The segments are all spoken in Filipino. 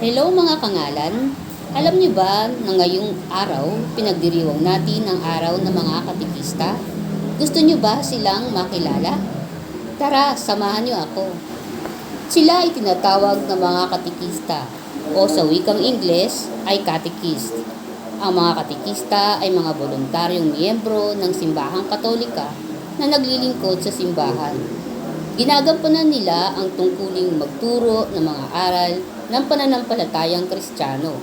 Hello mga kangalan! Alam niyo ba na ngayong araw, pinagdiriwang natin ang araw ng mga katikista? Gusto niyo ba silang makilala? Tara, samahan niyo ako. Sila ay tinatawag na mga katikista o sa wikang Ingles ay catechist. Ang mga katikista ay mga voluntaryong miyembro ng simbahang katolika na naglilingkod sa simbahan. Ginagampanan nila ang tungkuling magturo ng mga aral ng pananampalatayang kristyano,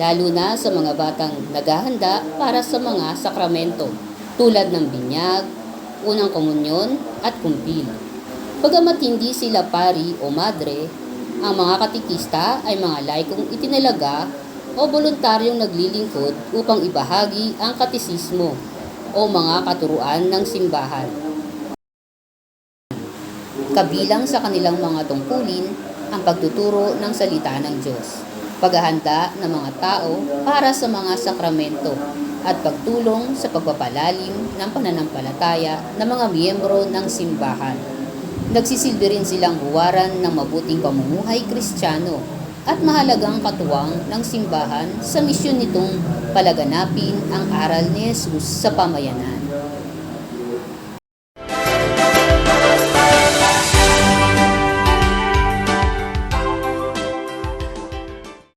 lalo na sa mga batang naghahanda para sa mga sakramento tulad ng binyag, unang komunyon at kumpil. Bagamat hindi sila pari o madre, ang mga katikista ay mga laikong itinalaga o voluntaryong naglilingkod upang ibahagi ang katisismo o mga katuruan ng simbahan. Kabilang sa kanilang mga tungkulin ang pagtuturo ng salita ng Diyos, paghahanda ng mga tao para sa mga sakramento, at pagtulong sa pagpapalalim ng pananampalataya ng mga miyembro ng simbahan. Nagsisilbi rin silang huwaran ng mabuting pamumuhay kristyano at mahalagang katuwang ng simbahan sa misyon nitong palaganapin ang aral ni Jesus sa pamayanan.